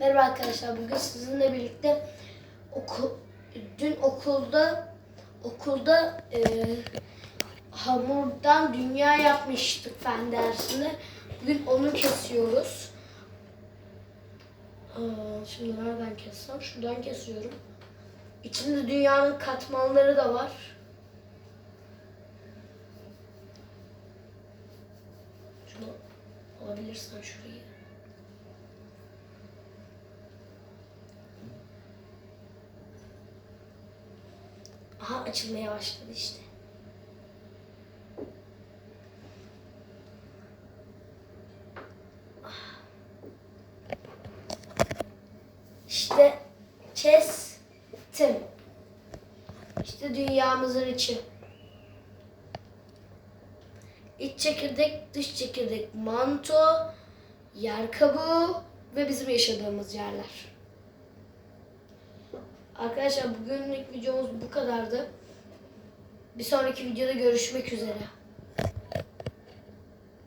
Merhaba arkadaşlar. Bugün sizinle birlikte okul, dün okulda okulda e, hamurdan dünya yapmıştık fen dersinde. Bugün onu kesiyoruz. Aa, şimdi nereden kessem? Şuradan kesiyorum. İçinde dünyanın katmanları da var. Şunu alabilirsen şurayı. Aha açılmaya başladı işte. İşte kestim. İşte dünyamızın içi. İç çekirdek, dış çekirdek, manto, yer kabuğu ve bizim yaşadığımız yerler. Arkadaşlar bugünlük videomuz bu kadardı. Bir sonraki videoda görüşmek üzere.